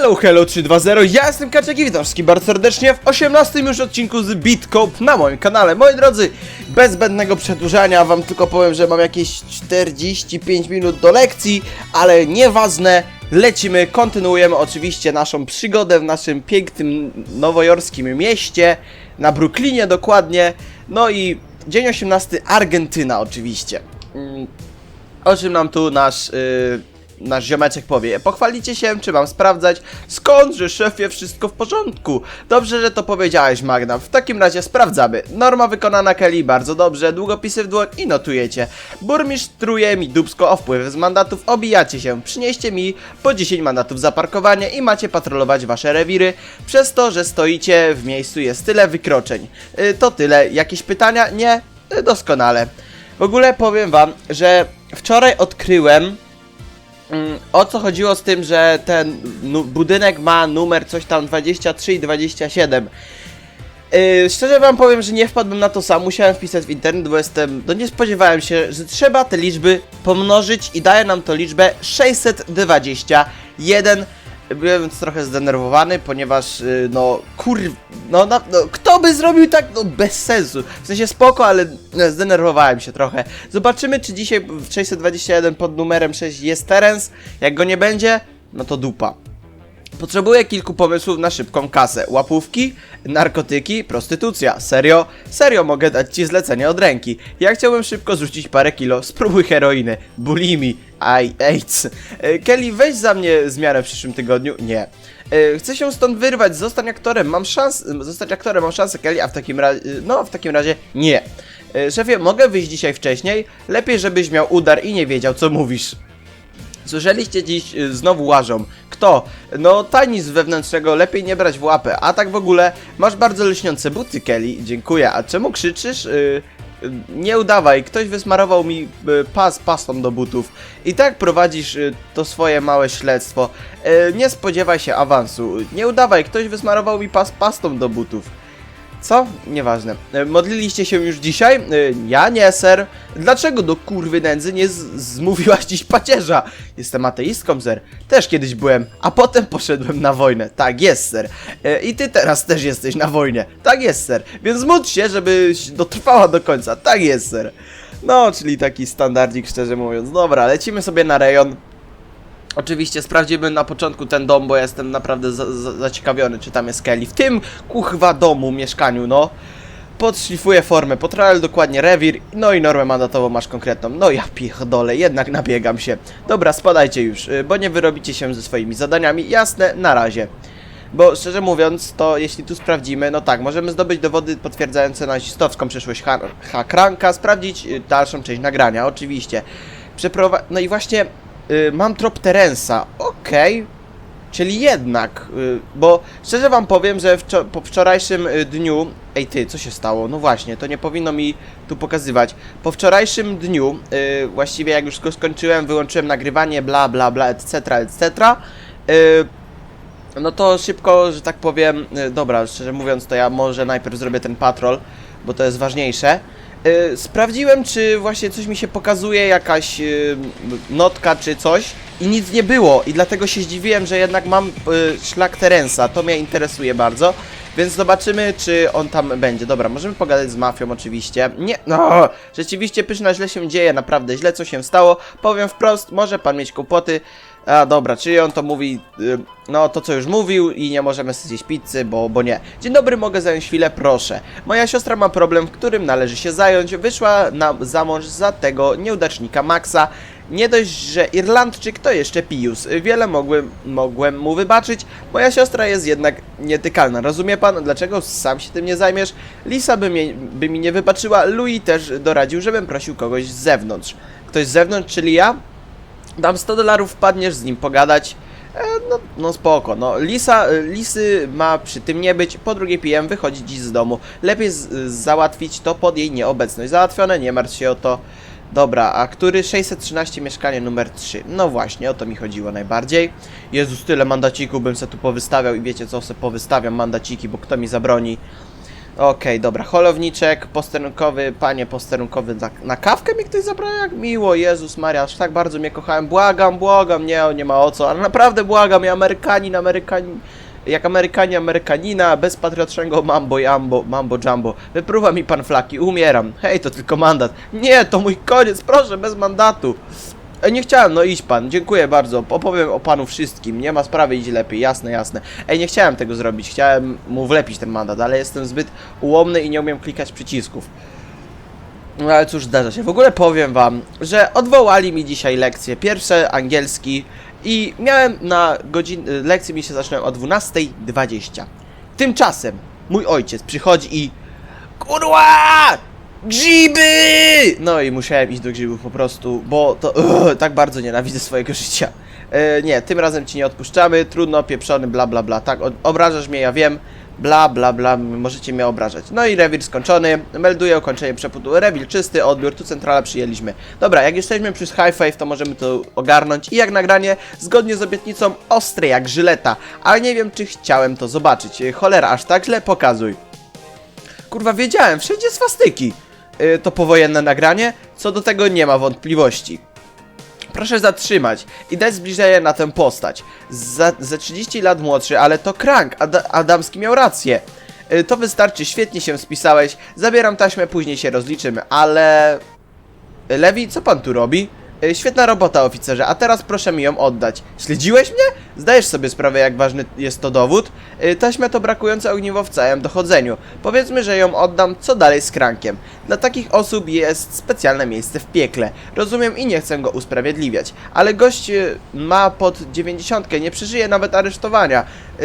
Hello, hello 320, ja jestem Kaczek i witam wszystkich bardzo serdecznie w 18 już odcinku z Bitcope na moim kanale. Moi drodzy, bez zbędnego przedłużania wam tylko powiem, że mam jakieś 45 minut do lekcji, ale nieważne, lecimy, kontynuujemy oczywiście naszą przygodę w naszym pięknym nowojorskim mieście, na Brooklynie dokładnie, no i dzień 18, Argentyna oczywiście. Mm, o czym nam tu nasz, yy, nasz ziomeczek powie. Pochwalicie się, czy mam sprawdzać? Skąd, że szefie, wszystko w porządku? Dobrze, że to powiedziałeś, Magna. W takim razie sprawdzamy. Norma wykonana Kelly, bardzo dobrze. Długopisy w dłoń i notujecie. Burmistrz truje mi dubsko o wpływ z mandatów. Obijacie się. Przynieście mi po 10 mandatów za parkowanie i macie patrolować wasze rewiry. Przez to, że stoicie w miejscu jest tyle wykroczeń. Yy, to tyle. Jakieś pytania? Nie? Yy, doskonale. W ogóle powiem wam, że wczoraj odkryłem o co chodziło z tym, że ten budynek ma numer coś tam 23 i 27. Yy, szczerze wam powiem, że nie wpadłem na to sam, musiałem wpisać w internet, bo jestem, no nie spodziewałem się, że trzeba te liczby pomnożyć i daje nam to liczbę 621. Byłem trochę zdenerwowany, ponieważ, yy, no, kur... No, na, no, kto by zrobił tak, no, bez sensu. W sensie spoko, ale no, zdenerwowałem się trochę. Zobaczymy, czy dzisiaj w 621 pod numerem 6 jest Terence. Jak go nie będzie, no to dupa. Potrzebuję kilku pomysłów na szybką kasę. Łapówki, narkotyki, prostytucja. Serio? Serio mogę dać ci zlecenie od ręki. Ja chciałbym szybko zrzucić parę kilo. Spróbuj heroiny, bulimi, aj, AIDS. E, Kelly, weź za mnie zmianę w przyszłym tygodniu. Nie. E, Chcę się stąd wyrwać, zostań aktorem. Mam szansę, zostać aktorem, mam szansę, Kelly, a w takim razie, no w takim razie nie. E, Szefie, mogę wyjść dzisiaj wcześniej? Lepiej, żebyś miał udar i nie wiedział, co mówisz. Słyszeliście dziś y, znowu łażą. Kto? No tani z wewnętrznego, lepiej nie brać w łapę. A tak w ogóle, masz bardzo lśniące buty, Kelly. Dziękuję. A czemu krzyczysz? Y, y, nie udawaj, ktoś wysmarował mi y, pas pastą do butów. I tak prowadzisz y, to swoje małe śledztwo. Y, nie spodziewaj się awansu. Nie udawaj, ktoś wysmarował mi pas pastą do butów. Co? Nieważne. E, Modliliście się już dzisiaj? E, Ja nie, ser. Dlaczego do kurwy nędzy nie zmówiłaś dziś pacierza? Jestem ateistką, ser. Też kiedyś byłem, a potem poszedłem na wojnę. Tak jest, ser. E, I ty teraz też jesteś na wojnie. Tak jest, ser. Więc módl się, żebyś dotrwała do końca. Tak jest, ser. No, czyli taki standardzik, szczerze mówiąc. Dobra, lecimy sobie na rejon. Oczywiście sprawdzimy na początku ten dom, bo jestem naprawdę za, za, zaciekawiony, czy tam jest Kelly. W tym kuchwa domu, mieszkaniu, no. Podszlifuję formę, potrafię dokładnie rewir, no i normę mandatową masz konkretną. No ja pierdolę, jednak nabiegam się. Dobra, spadajcie już, y, bo nie wyrobicie się ze swoimi zadaniami. Jasne, na razie. Bo szczerze mówiąc, to jeśli tu sprawdzimy, no tak, możemy zdobyć dowody potwierdzające nazistowską przeszłość ha Hakranka, sprawdzić y, dalszą część nagrania, oczywiście. Przeprowa... No i właśnie y, mam trop Terensa, okej. Czyli jednak, y, bo szczerze wam powiem, że po wczorajszym y, dniu... Ej ty, co się stało? No właśnie, to nie powinno mi tu pokazywać. Po wczorajszym dniu, y, właściwie jak już go skończyłem, wyłączyłem nagrywanie, bla bla bla, etc., etc., y, no to szybko, że tak powiem, y, dobra, szczerze mówiąc, to ja może najpierw zrobię ten patrol, bo to jest ważniejsze. Y, Sprawdziłem, czy właśnie coś mi się pokazuje, jakaś y, notka czy coś i nic nie było i dlatego się zdziwiłem, że jednak mam y, szlak Terensa, to mnie interesuje bardzo, więc zobaczymy, czy on tam będzie. Dobra, możemy pogadać z mafią oczywiście. Nie, no, rzeczywiście pyszna źle się dzieje, naprawdę źle co się stało. Powiem wprost, może pan mieć kłopoty, a dobra, czyli on to mówi, no to co już mówił i nie możemy zjeść pizzy, bo, bo nie. Dzień dobry, mogę zająć chwilę, proszę. Moja siostra ma problem, którym należy się zająć. Wyszła na, za mąż za tego nieudacznika Maxa. Nie dość, że Irlandczyk to jeszcze Pius. Wiele mogłem, mogłem mu wybaczyć. Moja siostra jest jednak nietykalna. Rozumie pan, dlaczego sam się tym nie zajmiesz? Lisa by, mnie, by mi nie wybaczyła. Louis też doradził, żebym prosił kogoś z zewnątrz. Ktoś z zewnątrz, czyli ja? Dam 100 dolarów, wpadniesz z nim pogadać. E, no, no spoko, no Lisa, e, Lisy ma przy tym nie być, po drugie PM wychodzi dziś z domu. Lepiej z, załatwić to pod jej nieobecność. Załatwione, nie martw się o to. Dobra, a który 613 mieszkanie numer 3? No właśnie, o to mi chodziło najbardziej. Jezus, tyle mandacików bym se tu powystawiał i wiecie co, se powystawiam mandaciki, bo kto mi zabroni. Okej, dobra, holowniczek, posterunkowy, panie posterunkowy, na, na kawkę mi ktoś zabrał? Jak miło, Jezus Maria, aż tak bardzo mnie kochałem, błagam, błagam, nie, nie ma o co, ale naprawdę błagam, ja Amerykanin, Amerykanin, jak Amerykanie, Amerykanina, bez patriotczego mambo jambo, mambo jumbo, wypruwa mi pan flaki, umieram, hej, to tylko mandat, nie, to mój koniec, proszę, bez mandatu. E, nie chciałem, no idź pan, dziękuję bardzo, opowiem o panu wszystkim, nie ma sprawy, idź lepiej, jasne, jasne. Ej, nie chciałem tego zrobić, chciałem mu wlepić ten mandat, ale jestem zbyt ułomny i nie umiem klikać przycisków. No ale cóż, zdarza się. W ogóle powiem wam, że odwołali mi dzisiaj lekcję, pierwsze angielski i miałem na godzin... lekcje mi się zaczynają o 12.20. Tymczasem mój ojciec przychodzi i... Kurwa! Grzyby! No i musiałem iść do grzybów po prostu, bo to tak bardzo nienawidzę swojego życia. E, nie, tym razem ci nie odpuszczamy, trudno, pieprzony, bla bla bla, tak, obrażasz mnie, ja wiem, bla bla bla, możecie mnie obrażać. No i rewir skończony, melduję ukończenie przepudu, rewir czysty, odbiór, tu centrala przyjęliśmy. Dobra, jak jesteśmy przy High Five, to możemy to ogarnąć i jak nagranie, zgodnie z obietnicą, ostre jak żyleta, ale nie wiem, czy chciałem to zobaczyć. Cholera, aż tak źle pokazuj. Kurwa, wiedziałem, wszędzie swastyki. Yy, to powojenne nagranie, co do tego nie ma wątpliwości. Proszę zatrzymać i dać zbliżenie na tę postać. Za, ze 30 lat młodszy, ale to Krank, Ad Adamski miał rację. Yy, to wystarczy, świetnie się spisałeś, zabieram taśmę, później się rozliczymy, ale... Lewi, co pan tu robi? Yy, Świetna robota, oficerze, a teraz proszę mi ją oddać. Śledziłeś mnie? Zdajesz sobie sprawę, jak ważny jest to dowód? Yy, Taśmę to brakujące ogniwo w całym dochodzeniu. Powiedzmy, że ją oddam, co dalej z krankiem. Dla takich osób jest specjalne miejsce w piekle. Rozumiem i nie chcę go usprawiedliwiać, ale gość yy, ma pod 90, nie przeżyje nawet aresztowania.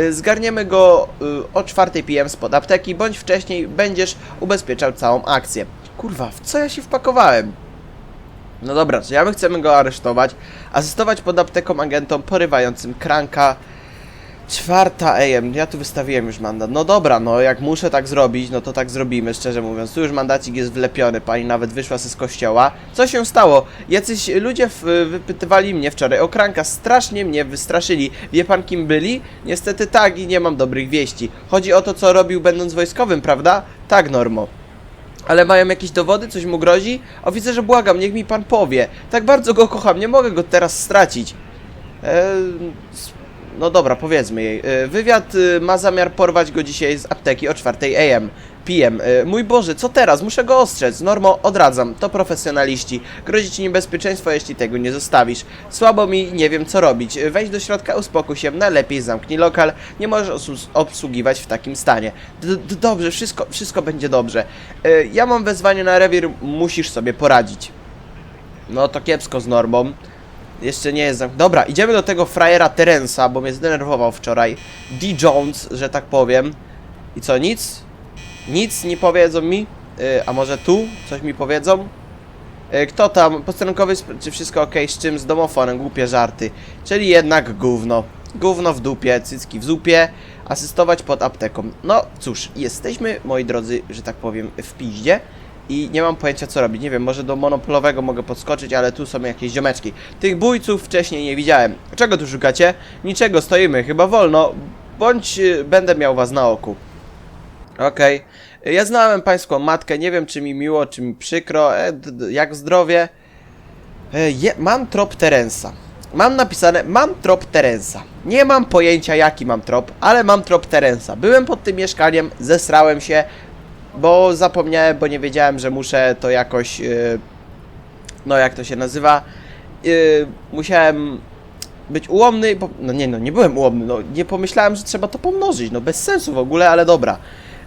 Zgarniemy go o 4 PM spod apteki, bądź wcześniej będziesz ubezpieczał całą akcję. Kurwa, w co ja się wpakowałem? No dobra, czy ja my chcemy go aresztować, asystować pod apteką agentom porywającym kranka. Czwarta AM, ja tu wystawiłem już mandat. No dobra, no jak muszę tak zrobić, no to tak zrobimy, szczerze mówiąc. Tu już mandacik jest wlepiony, pani nawet wyszła ze z kościoła. Co się stało? Jacyś ludzie wypytywali mnie wczoraj o kranka, strasznie mnie wystraszyli. Wie pan kim byli? Niestety tak i nie mam dobrych wieści. Chodzi o to, co robił będąc wojskowym, prawda? Tak, Normo. Ale mają jakieś dowody? Coś mu grozi? Oficerze, błagam, niech mi pan powie. Tak bardzo go kocham, nie mogę go teraz stracić. Eee, no dobra, powiedzmy jej. E, wywiad e, ma zamiar porwać go dzisiaj z apteki o 4 AM. PM. E, mój Boże, co teraz? Muszę go ostrzec. Normo, odradzam. To profesjonaliści. Grozi ci niebezpieczeństwo, jeśli tego nie zostawisz. Słabo mi, nie wiem co robić. E, Wejdź do środka, uspokój się, najlepiej zamknij lokal. Nie możesz obsługiwać w takim stanie. Dobrze, wszystko, wszystko będzie dobrze. E, ja mam wezwanie na rewir, musisz sobie poradzić. No to kiepsko z normą. Jeszcze nie jest zamk... Dobra, idziemy do tego frajera Terensa, bo mnie zdenerwował wczoraj. D. Jones, że tak powiem. I co, nic? Nic nie powiedzą mi? Yy, a może tu coś mi powiedzą? Yy, kto tam? Posterunkowy, czy wszystko ok? Z czym? Z domofonem, głupie żarty. Czyli jednak gówno. Gówno w dupie, cycki w zupie, asystować pod apteką. No cóż, jesteśmy, moi drodzy, że tak powiem, w piździe i nie mam pojęcia co robić. Nie wiem, może do monopolowego mogę podskoczyć, ale tu są jakieś ziomeczki. Tych bójców wcześniej nie widziałem. Czego tu szukacie? Niczego, stoimy, chyba wolno. Bądź y, będę miał was na oku. Okej. Ja znałem pańską matkę, nie wiem czy mi miło, czy mi przykro, e, jak zdrowie. E, je, mam trop Terensa. Mam napisane, mam trop Terensa. Nie mam pojęcia jaki mam trop, ale mam trop Terensa. Byłem pod tym mieszkaniem, zesrałem się, bo zapomniałem, bo nie wiedziałem, że muszę to jakoś, yy, no jak to się nazywa, yy, musiałem być ułomny, bo, no nie no, nie byłem ułomny, no nie pomyślałem, że trzeba to pomnożyć, no bez sensu w ogóle, ale dobra.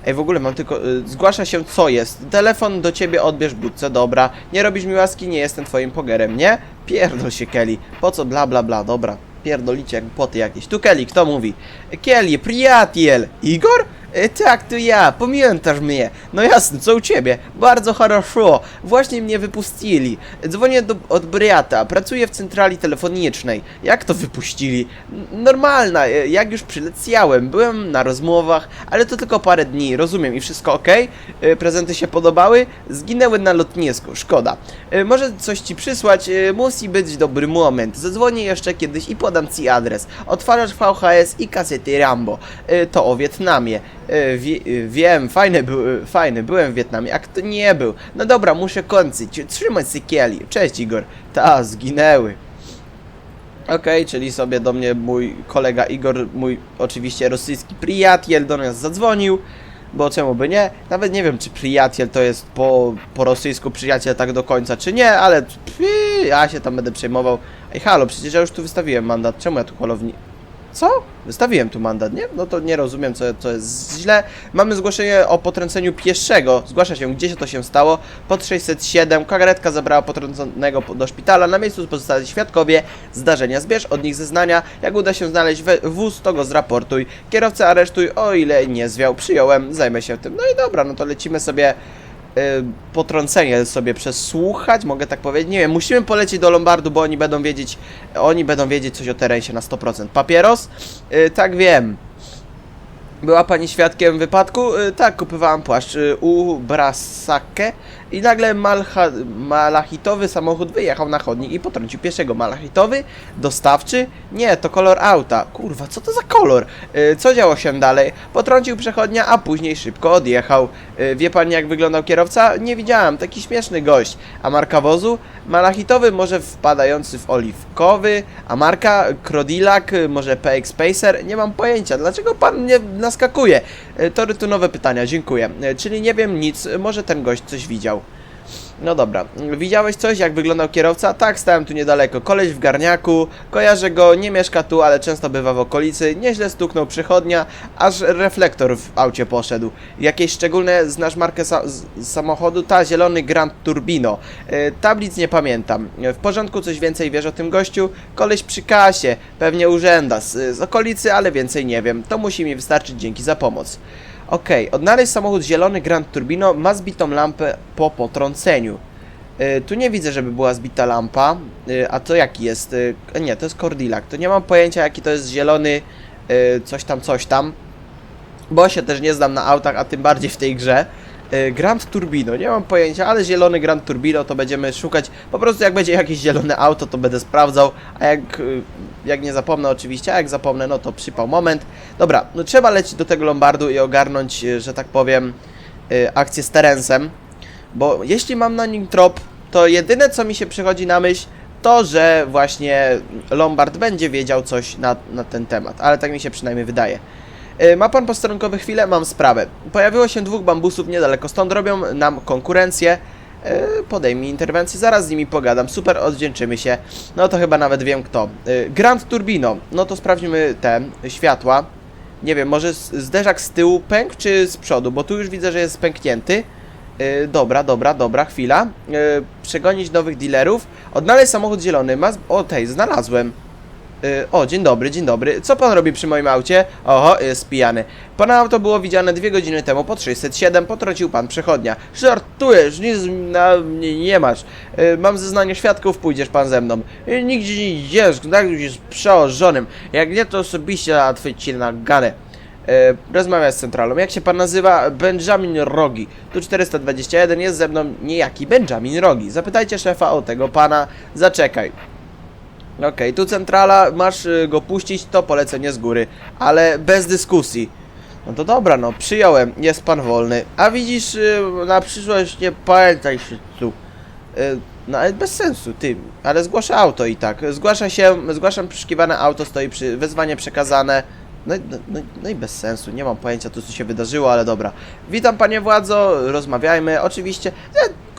Ej, w ogóle mam tylko, y, zgłasza się co jest, telefon do ciebie odbierz budce, dobra, nie robisz mi łaski, nie jestem twoim pogerem, nie? Pierdol się Kelly, po co bla bla bla, dobra, pierdolicie jak poty jakieś. Tu Kelly, kto mówi? Kelly, przyjaciel, Igor? E, tak, to ja, pamiętasz mnie. No jasne, co u ciebie? Bardzo хорошо. Właśnie mnie wypuścili. Dzwonię do, od Briata, pracuję w centrali telefonicznej. Jak to wypuścili? N- Normalna, e, jak już przyleciałem, byłem na rozmowach, ale to tylko parę dni, rozumiem i wszystko ok? Prezenty się podobały? Zginęły na lotnisku, szkoda. E, Może coś ci przysłać, e, musi być dobry moment. Zadzwonię jeszcze kiedyś i podam ci adres. Odtwarzacz VHS i kasety Rambo. E, To o Wietnamie. E, Wie, e, wiem, fajny, był, fajny, byłem w Wietnamie, a kto nie był? No dobra, muszę kończyć, trzymaj sykieli. Cześć Igor. Ta, zginęły. Okej, czyli sobie do mnie mój kolega Igor, mój oczywiście rosyjski przyjaciel do nas zadzwonił, bo czemu by nie? Nawet nie wiem, czy przyjaciel to jest po, po rosyjsku przyjaciel tak do końca, czy nie, ale pii, ja się tam będę przejmował. Ej, halo, przecież ja już tu wystawiłem mandat, czemu ja tu kolowni... Co? Wystawiłem tu mandat, nie? No to nie rozumiem, co, co jest źle. Mamy zgłoszenie o potrąceniu pieszego. Zgłasza się, gdzie się to się stało. Pod 607. Karetka zabrała potrąconego po- do szpitala. Na miejscu pozostali świadkowie zdarzenia. Zbierz od nich zeznania. Jak uda się znaleźć wóz, to go zraportuj. Kierowcę aresztuj, o ile nie zwiał. Przyjąłem, zajmę się tym. No i dobra, no to lecimy sobie potrącenie sobie przesłuchać, mogę tak powiedzieć. Nie wiem, musimy polecieć do Lombardu, bo oni będą wiedzieć, oni będą wiedzieć coś o terensie na 100%. Papieros? Y, tak wiem. Była pani świadkiem wypadku? Y, tak, kupowałam płaszcz y, u Brasake i nagle malachitowy samochód wyjechał na chodnik i potrącił pieszego. Malachitowy? Dostawczy? Nie, to kolor auta. Kurwa, co to za kolor? Y, co działo się dalej? Potrącił przechodnia, a później szybko odjechał. Wie pani jak wyglądał kierowca? Nie widziałam, taki śmieszny gość. A marka wozu? Malachitowy, może wpadający w oliwkowy, a marka Crodilak, y, może PX Pacer? Nie mam pojęcia. Dlaczego pan mnie naskakuje? Y, To rytunowe pytania, dziękuję. Y, Czyli nie wiem nic, może ten gość coś widział. No dobra, widziałeś coś, jak wyglądał kierowca? Tak, stałem tu niedaleko. Koleś w garniaku, kojarzę go, nie mieszka tu, ale często bywa w okolicy. Nieźle stuknął przychodnia, aż reflektor w aucie poszedł. Jakieś szczególne, znasz markę sa samochodu? Ta, zielony Grand Turbino. E, tablic nie pamiętam. E, W porządku, coś więcej wiesz o tym gościu? Koleś przy kasie, pewnie urzęda z, z okolicy, ale więcej nie wiem. To musi mi wystarczyć, dzięki za pomoc. Okej, odnaleźć samochód zielony Grand Turbino ma zbitą lampę po potrąceniu. Y, tu nie widzę, żeby była zbita lampa. Y, a to jaki jest? Y, nie, to jest Cordilak. To nie mam pojęcia, jaki to jest zielony y, coś tam, coś tam. Bo się też nie znam na autach, a tym bardziej w tej grze. Y, Grand Turbino, nie mam pojęcia, ale zielony Grand Turbino to będziemy szukać. Po prostu jak będzie jakieś zielone auto, to będę sprawdzał. A jak, y, jak nie zapomnę oczywiście, a jak zapomnę, no to przypał moment. Dobra, no trzeba lecieć do tego Lombardu i ogarnąć, y, że tak powiem, akcję z Terensem. Bo jeśli mam na nim trop, to jedyne co mi się przychodzi na myśl, to że właśnie Lombard będzie wiedział coś na, na ten temat. Ale tak mi się przynajmniej wydaje. Y, Ma pan posterunkowy chwilę? Mam sprawę. Pojawiło się dwóch bambusów niedaleko stąd, robią nam konkurencję. Y, Podejmij interwencję, zaraz z nimi pogadam. Super, oddzięczymy się. No to chyba nawet wiem kto. Y, Grand Turbino. No to sprawdźmy te światła. Nie wiem, może zderzak z tyłu pękł, czy z przodu? Bo tu już widzę, że jest pęknięty. Dobra, dobra, dobra, chwila. Przegonić nowych dealerów. Odnaleźć samochód zielony. Ma... O, tej, znalazłem. Yy, o, dzień dobry, dzień dobry. Co pan robi przy moim aucie? Oho, jest pijany. Pana auto było widziane dwie godziny temu pod 607. Potrącił pan przechodnia. Żartujesz, nic na mnie nie masz. Yy, mam zeznanie świadków, pójdziesz pan ze mną. Yy, nigdzie nie idziesz, tak już jest przełożonym. Jak nie, to osobiście załatwię ci na ganę. E, Rozmawiam z centralą. Jak się pan nazywa? Benjamin Rogi. Tu 421 jest ze mną niejaki Benjamin Rogi. Zapytajcie szefa o tego pana. Zaczekaj. Okej, tu centrala, masz y, go puścić, to polecenie z góry, ale bez dyskusji. No to dobra, no przyjąłem, jest pan wolny. A widzisz, y, na przyszłość nie pamiętaj się tu. Y, No ale bez sensu, ty, ale zgłoszę auto i tak. Zgłasza się, zgłaszam przeszukiwane auto, stoi przy, wezwanie przekazane. No, no, no, no i bez sensu, nie mam pojęcia to co się wydarzyło, ale dobra. Witam panie władzo, rozmawiajmy. Oczywiście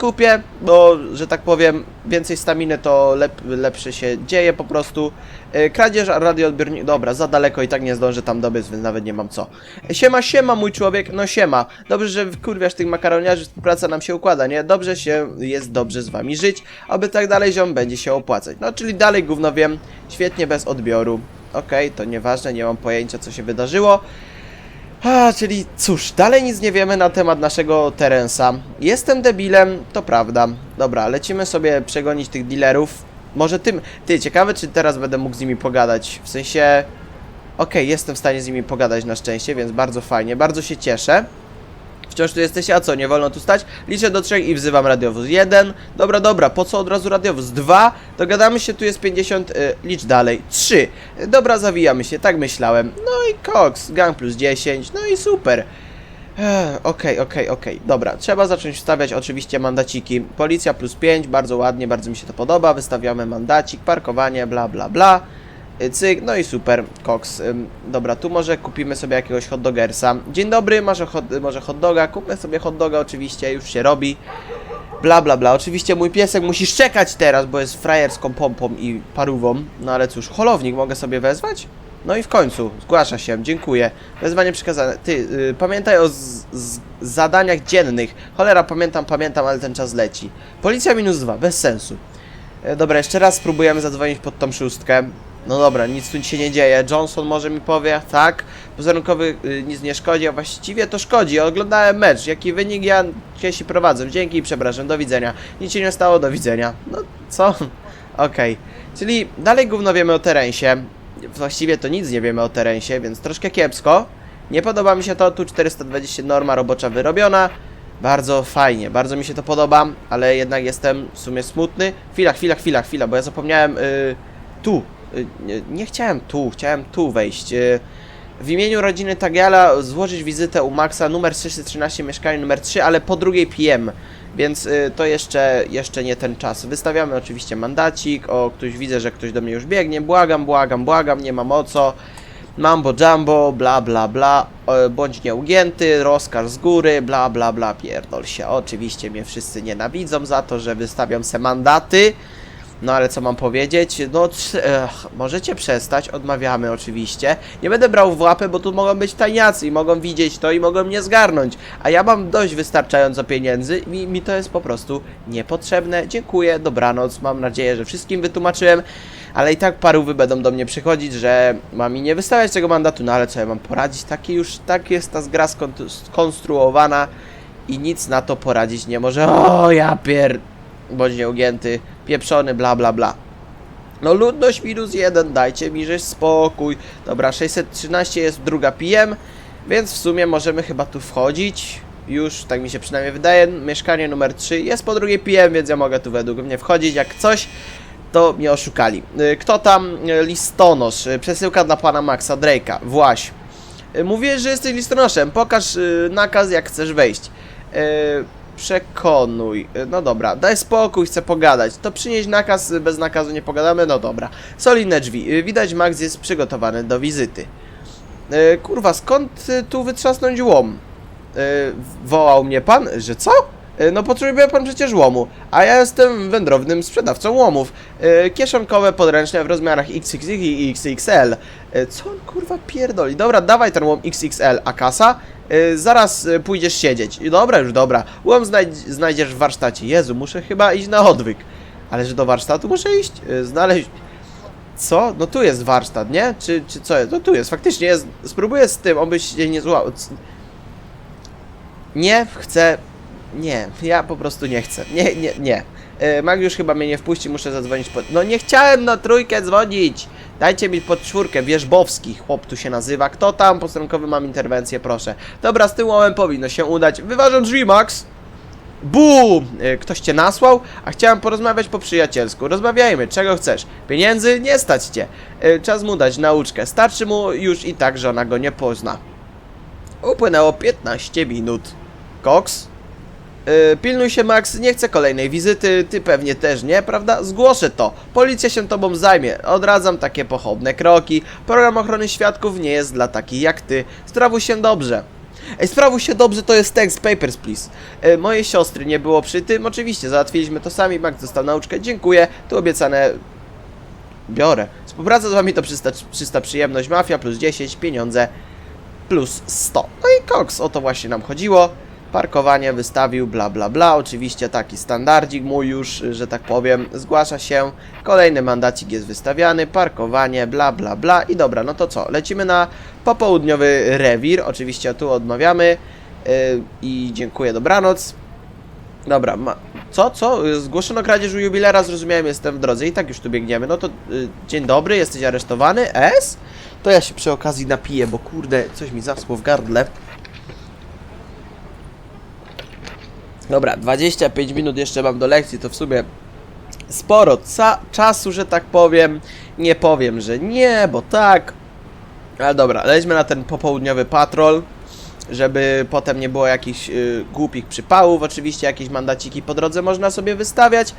kupię, bo że tak powiem, więcej staminy to lep, lepsze się dzieje po prostu. E, Kradzież radioodbiornik, dobra, za daleko i tak nie zdążę tam dobiec, więc nawet nie mam co. Siema, siema mój człowiek, no siema. Dobrze, że kurwiasz tych makaroniarzy, współpraca nam się układa, nie? Dobrze się, jest dobrze z wami żyć, aby tak dalej ziom będzie się opłacać. No, czyli dalej gówno wiem, świetnie bez odbioru. Okej, to nieważne, nie mam pojęcia co się wydarzyło. A, czyli cóż, dalej nic nie wiemy na temat naszego Terensa. Jestem debilem, to prawda. Dobra, lecimy sobie przegonić tych dealerów. Może tym... Ty, ciekawe czy teraz będę mógł z nimi pogadać. W sensie... Okej, jestem w stanie z nimi pogadać na szczęście, więc bardzo fajnie, bardzo się cieszę. Wciąż tu jesteście, a co, nie wolno tu stać? Liczę do trzech i wzywam radiowóz. Jeden, dobra, dobra, po co od razu radiowóz? Dwa, dogadamy się, tu jest 50, y, licz dalej. Trzy, dobra, zawijamy się, tak myślałem. No i Cox, gang plus 10, no i super. Okej, okej, okej, dobra, trzeba zacząć wstawiać oczywiście mandaciki. Policja plus 5, bardzo ładnie, bardzo mi się to podoba. Wystawiamy mandacik, parkowanie, bla bla bla. Y, Cyk, no i super. Ym, Dobra, tu może kupimy sobie jakiegoś hot dogersa. Dzień dobry, masz hot, może hot doga? Kupmy sobie hot doga oczywiście, już się robi. Bla bla bla, oczywiście mój piesek musi szczekać teraz, bo jest frajerską pompą i parówą. No ale cóż, holownik mogę sobie wezwać? No i w końcu, zgłasza się, dziękuję. Wezwanie przekazane. Ty, y, pamiętaj o zadaniach dziennych. Cholera, pamiętam, pamiętam, ale ten czas leci. Policja minus dwa, bez sensu. E, dobra, jeszcze raz spróbujemy zadzwonić pod tą szóstkę. No dobra, nic tu się nie dzieje. Johnson może mi powie, tak? Pozorunkowy y, nic nie szkodzi, a właściwie to szkodzi. Oglądałem mecz. Jaki wynik ja się prowadzę. Dzięki i przepraszam, do widzenia. Nic się nie stało, do widzenia. No co? Okej. Czyli dalej gówno wiemy o terensie. Właściwie to nic nie wiemy o terensie, więc troszkę kiepsko. Nie podoba mi się to, tu 420 norma robocza wyrobiona. Bardzo fajnie, bardzo mi się to podoba, ale jednak jestem w sumie smutny. Chwila, chwila, chwila, chwila, bo ja zapomniałem y, tu. Y, nie, nie chciałem tu, chciałem tu wejść. Y, w imieniu rodziny Tagiala złożyć wizytę u Maxa numer 613, mieszkanie numer 3, ale po drugiej PM. Więc y, to jeszcze, jeszcze nie ten czas. Wystawiamy oczywiście mandacik. O, ktoś widzę, że ktoś do mnie już biegnie. Błagam, błagam, błagam, nie mam o co. Mambo jumbo, bla bla bla, bądź nieugięty, rozkaz z góry, bla bla bla, pierdol się. Oczywiście mnie wszyscy nienawidzą za to, że wystawiam se mandaty. No ale co mam powiedzieć? No, ech, możecie przestać, odmawiamy oczywiście. Nie będę brał w łapę, bo tu mogą być tajniacy i mogą widzieć to i mogą mnie zgarnąć. A ja mam dość wystarczająco pieniędzy i mi, to jest po prostu niepotrzebne. Dziękuję, dobranoc, mam nadzieję, że wszystkim wytłumaczyłem. Ale i tak parówy będą do mnie przychodzić, że mam mi nie wystawiać tego mandatu, no ale co ja mam poradzić? Taki już, tak jest ta gra skon- skonstruowana i nic na to poradzić nie może. O, ja pier... bądź nieugięty, pieprzony, bla bla bla. No ludność minus jeden, dajcie mi żeś spokój. Dobra, 613 jest druga PM, więc w sumie możemy chyba tu wchodzić. Już, tak mi się przynajmniej wydaje, mieszkanie numer 3 jest po drugiej PM, więc ja mogę tu według mnie wchodzić. Jak coś, to mnie oszukali. Y, Kto tam? Y, Listonosz, y, przesyłka dla pana Maxa Drake'a, Właś. Mówiłeś, że jesteś listonoszem, pokaż nakaz jak chcesz wejść. Przekonuj. No dobra, daj spokój, chcę pogadać. To przynieść nakaz, bez nakazu nie pogadamy? No dobra. Solidne drzwi. Y, Widać, Max jest przygotowany do wizyty. Y, Kurwa, skąd y, tu wytrzasnąć łom? Y, Wołał mnie pan, że co? Y, No potrzebuje pan przecież łomu, a ja jestem wędrownym sprzedawcą łomów. Y, Kieszonkowe, podręczne w rozmiarach XXX i XXL. Y, Co on kurwa pierdoli? Dobra, dawaj ten łom XXL, a kasa? Y, Zaraz y, pójdziesz siedzieć. Dobra, już dobra. Łom znajdź, znajdziesz w warsztacie. Jezu, muszę chyba iść na odwyk. Ale że do warsztatu muszę iść? Y, Znaleźć... Co? No tu jest warsztat, nie? Czy, czy co jest? No tu jest, faktycznie jest. Spróbuję z tym, obyś się nie złał. Nie chcę. Nie, ja po prostu nie chcę. Nie, nie, nie. E, Mag już chyba mnie nie wpuści, muszę zadzwonić pod... No nie chciałem na trójkę dzwonić! Dajcie mi pod czwórkę, Wierzbowski, chłop tu się nazywa. Kto tam? Postronkowy mam interwencję, proszę. Dobra, z tym łomem powinno się udać. Wyważam drzwi, Max! Bum! E, Ktoś cię nasłał? A chciałem porozmawiać po przyjacielsku. Rozmawiajmy, czego chcesz? Pieniędzy? Nie stać cię. E, Czas mu dać nauczkę. Starczy mu już i tak, że ona go nie pozna. Upłynęło 15 minut. Cox? Yy, pilnuj się, Max, nie chcę kolejnej wizyty, ty pewnie też nie, prawda? Zgłoszę to. Policja się tobą zajmie. Odradzam takie pochopne kroki. Program ochrony świadków nie jest dla takich jak ty. Sprawuj się dobrze. Ej, sprawuj się dobrze, to jest tekst, papers please. Yy, mojej siostry nie było przy tym, oczywiście, załatwiliśmy to sami, Max dostał nauczkę, dziękuję. Tu obiecane biorę. Współpraca z wami to czysta, czysta przyjemność, mafia plus 10, pieniądze plus 100. No i Cox, o to właśnie nam chodziło. Parkowanie wystawił, bla bla bla. Oczywiście taki standardzik mój już, że tak powiem, zgłasza się. Kolejny mandacik jest wystawiany, parkowanie, bla bla bla. I dobra, no to co? Lecimy na popołudniowy rewir. Oczywiście tu odmawiamy. Yy, I dziękuję, dobranoc. Dobra, ma... co, co? Zgłoszono kradzież u jubilera, zrozumiałem, jestem w drodze i tak już tu biegniemy. No to y, dzień dobry, jesteś aresztowany? S? To ja się przy okazji napiję, bo kurde, coś mi zaschło w gardle. Dobra, 25 minut jeszcze mam do lekcji, to w sumie sporo czasu, że tak powiem. Nie powiem, że nie, bo tak. Ale dobra, lećmy na ten popołudniowy patrol, żeby potem nie było jakichś y, głupich przypałów. Oczywiście jakieś mandaciki po drodze można sobie wystawiać.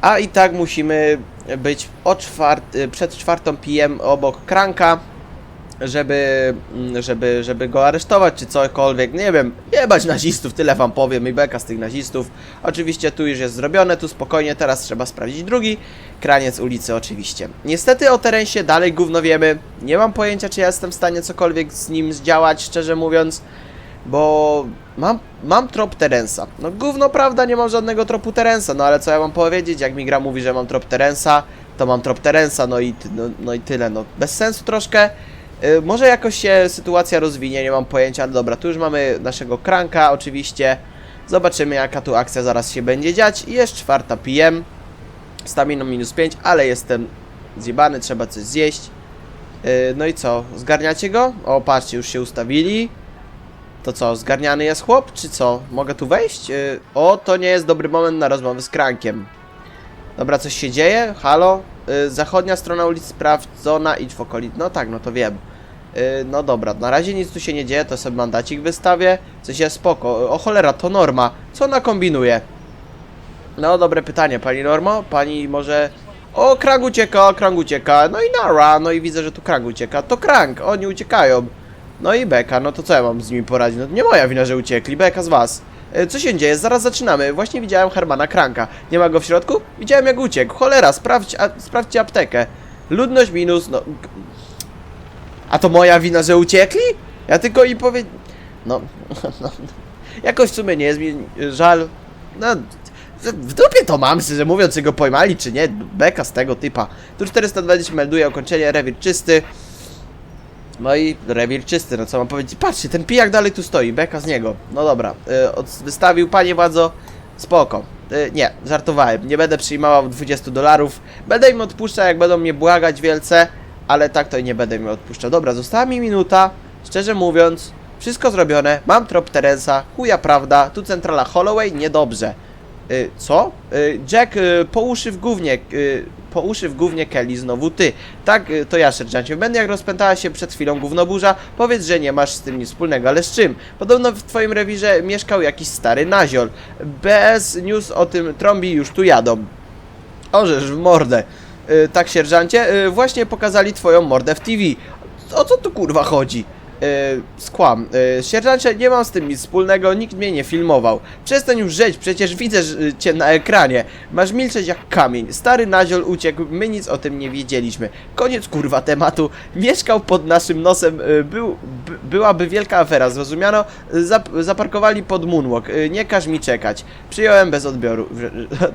A i tak musimy być o czwart- y, przed czwartą PM obok Kranka, żeby, mm, żeby, żeby go aresztować, czy cokolwiek, nie wiem, jebać nazistów, tyle wam powiem i beka z tych nazistów. Oczywiście tu już jest zrobione, tu spokojnie, teraz trzeba sprawdzić drugi, kraniec ulicy oczywiście. Niestety o Terensie dalej gówno wiemy, nie mam pojęcia, czy ja jestem w stanie cokolwiek z nim zdziałać, szczerze mówiąc, bo mam, mam trop Terensa. No gówno prawda, nie mam żadnego tropu Terensa, no ale co ja mam powiedzieć, jak mi gra mówi, że mam trop Terensa, to mam trop Terensa, no i, no, no i tyle, no bez sensu troszkę. Y, Może jakoś się sytuacja rozwinie, nie mam pojęcia, dobra, tu już mamy naszego kranka oczywiście. Zobaczymy jaka tu akcja zaraz się będzie dziać. Jest czwarta PM. Stamina minus 5, ale jestem zjebany, trzeba coś zjeść. Y, No i co, zgarniacie go? O, patrzcie, już się ustawili. To co, zgarniany jest chłop, czy co? Mogę tu wejść? Y, O, to nie jest dobry moment na rozmowę z krankiem. Dobra, coś się dzieje? Halo? Zachodnia strona ulicy sprawdzona, idź w. No tak, no to wiem. Y, no dobra, na razie nic tu się nie dzieje, to sobie mandacik wystawię. Coś jest spoko. O cholera, to Norma. Co ona kombinuje? No, dobre pytanie, pani Normo. Pani może... O, krang ucieka, krang ucieka. No i nara, no i widzę, że tu krang ucieka. To krang, oni uciekają. No i beka, no to co ja mam z nimi poradzić? No nie moja wina, że uciekli, beka z was. E, Co się dzieje? Zaraz zaczynamy. Właśnie widziałem Hermana Kranka. Nie ma go w środku? Widziałem jak uciekł. Cholera, sprawdź, a, sprawdźcie aptekę. Ludność minus, no... A to moja wina, że uciekli? Ja tylko i powie... No, no... Jakoś w sumie nie jest mi żal. No... W dupie to mam, szczerze mówiąc, czy go pojmali, czy nie. Beka z tego typa. Tu 420 melduje ukończenie, rewir czysty. No i rewir czysty, no co mam powiedzieć? Patrzcie, ten pijak dalej tu stoi, beka z niego. No dobra, y, wystawił panie władzo, spoko. Y, nie, żartowałem, nie będę przyjmował 20 dolarów. Będę im odpuszczał, jak będą mnie błagać wielce, ale tak to i nie będę im odpuszczał. Dobra, została mi minuta, szczerze mówiąc, wszystko zrobione, mam trop Terensa, chuja prawda, tu centrala Holloway, niedobrze. Y, co? Y, Jack, y, po uszy w gównie, y, po uszy w gównie Kelly, znowu ty. Tak, y, to ja, sierżancie. Będę jak rozpętała się przed chwilą gównoburza, powiedz, że nie masz z tym nic wspólnego, ale z czym? Podobno w twoim rewirze mieszkał jakiś stary naziol. BS News o tym trąbi już tu jadą. Orzesz w mordę. Y, tak, sierżancie, y, właśnie pokazali twoją mordę w TV. O co tu kurwa chodzi? Yy, skłam. Yy, sierżancie, nie mam z tym nic wspólnego, nikt mnie nie filmował. Przestań już rzeć, przecież widzę y, cię na ekranie. Masz milczeć jak kamień. Stary naziol uciekł, my nic o tym nie wiedzieliśmy. Koniec kurwa tematu. Mieszkał pod naszym nosem, był, by, byłaby wielka afera, zrozumiano? Zap, zaparkowali pod Moonwalk, nie każ mi czekać. Przyjąłem bez odbioru.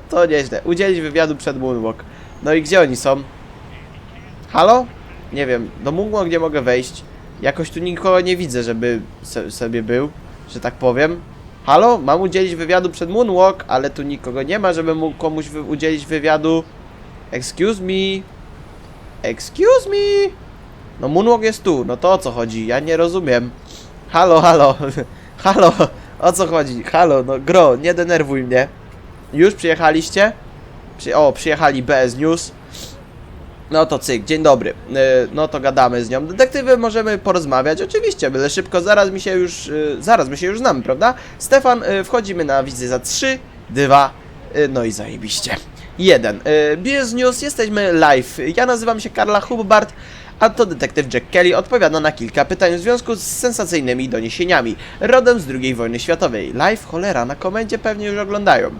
To nieźle. Udzielić wywiadu przed Moonwalk. No i gdzie oni są? Halo? Nie wiem, do Moonwalk gdzie mogę wejść? Jakoś tu nikogo nie widzę, żeby se, sobie był, że tak powiem. Halo? Mam udzielić wywiadu przed Moonwalk, ale tu nikogo nie ma, żeby mógł komuś wy udzielić wywiadu. Excuse me. Excuse me. No Moonwalk jest tu, no to o co chodzi? Ja nie rozumiem. Halo, halo. halo, o co chodzi? Halo, no gro, nie denerwuj mnie. Już przyjechaliście? Przy o, przyjechali BS News. No to cyk, dzień dobry. Yy, no to gadamy z nią. Detektywy możemy porozmawiać, oczywiście, byle szybko, zaraz mi się już, yy, zaraz my się już znamy, prawda? Stefan, yy, wchodzimy na wizję za 3, 2, yy, no i zajebiście. 1. Yy, BS News, jesteśmy live. Ja nazywam się Karla Hubbard, a to detektyw Jack Kelly odpowiada na kilka pytań w związku z sensacyjnymi doniesieniami. Rodem z II wojny światowej. Live, cholera, na komendzie pewnie już oglądają.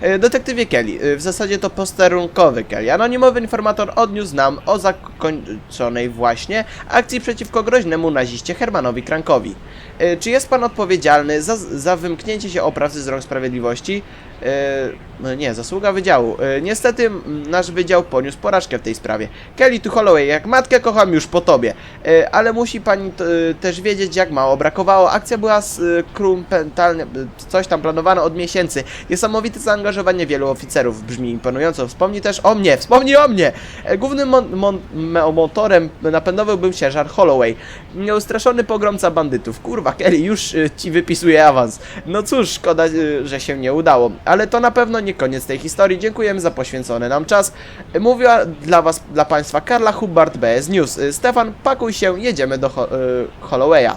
E, Detektywie Kelly, e, w zasadzie to posterunkowy Kelly. Anonimowy informator odniósł nam o zakończonej właśnie akcji przeciwko groźnemu naziście Hermanowi Krankowi. E, Czy jest pan odpowiedzialny za, za wymknięcie się oprawcy z rąk sprawiedliwości? E, nie, zasługa wydziału. E, niestety nasz wydział poniósł porażkę w tej sprawie. Kelly tu Holloway, jak matkę kocham już po tobie. E, ale musi pani też wiedzieć, jak mało brakowało. Akcja była e, coś tam planowana od miesięcy. Niesamowite zaangażowanie wielu oficerów, brzmi imponująco. Wspomnij też o mnie, wspomnij o mnie! Głównym motorem napędowym był sierżant Holloway. Nieustraszony pogromca bandytów. Kurwa, Kelly, już ci wypisuje awans. No cóż, szkoda, że się nie udało. Ale to na pewno nie koniec tej historii. Dziękujemy za poświęcony nam czas. Mówiła dla was, dla państwa Karla Hubbard, BS News. E, Stefan, pakuj się, jedziemy do Ho- e, Hollowaya.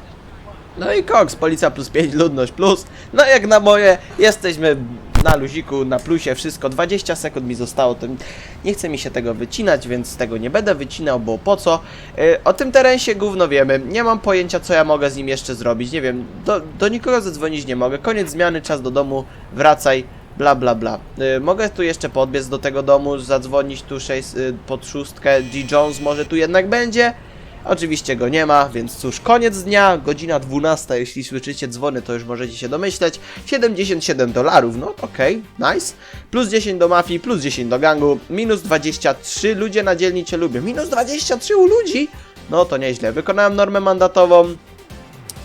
No i Cox, policja plus 5, ludność plus. No jak na moje, jesteśmy na luziku, na plusie, wszystko. 20 sekund mi zostało, to nie chce mi się tego wycinać, więc tego nie będę wycinał, bo po co? Yy, o tym terensie gówno wiemy, nie mam pojęcia co ja mogę z nim jeszcze zrobić, nie wiem, do, do nikogo zadzwonić nie mogę, koniec zmiany, czas do domu, wracaj, bla bla bla. Yy, mogę tu jeszcze podbiec do tego domu, zadzwonić tu sześć, yy, pod szóstkę, G. Jones może tu jednak będzie? Oczywiście go nie ma, więc cóż, koniec dnia, godzina 12, jeśli słyszycie dzwony, to już możecie się domyśleć. 77 dolarów, no okej, nice. Plus 10 do mafii, plus 10 do gangu, minus 23, ludzie na dzielni cię lubią. Minus 23 u ludzi? No to nieźle, wykonałem normę mandatową.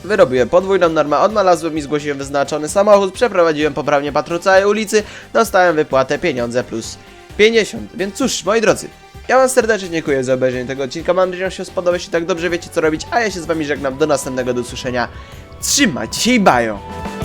Wyrobiłem podwójną normę, odnalazłem i zgłosiłem wyznaczony samochód, przeprowadziłem poprawnie patrol całej ulicy, dostałem wypłatę pieniądze plus 50. Więc cóż, moi drodzy, ja wam serdecznie dziękuję za obejrzenie tego odcinka, mam nadzieję, że się spodobał, jeśli tak dobrze wiecie co robić, a ja się z wami żegnam, do następnego, do usłyszenia. Trzymajcie się i bajo!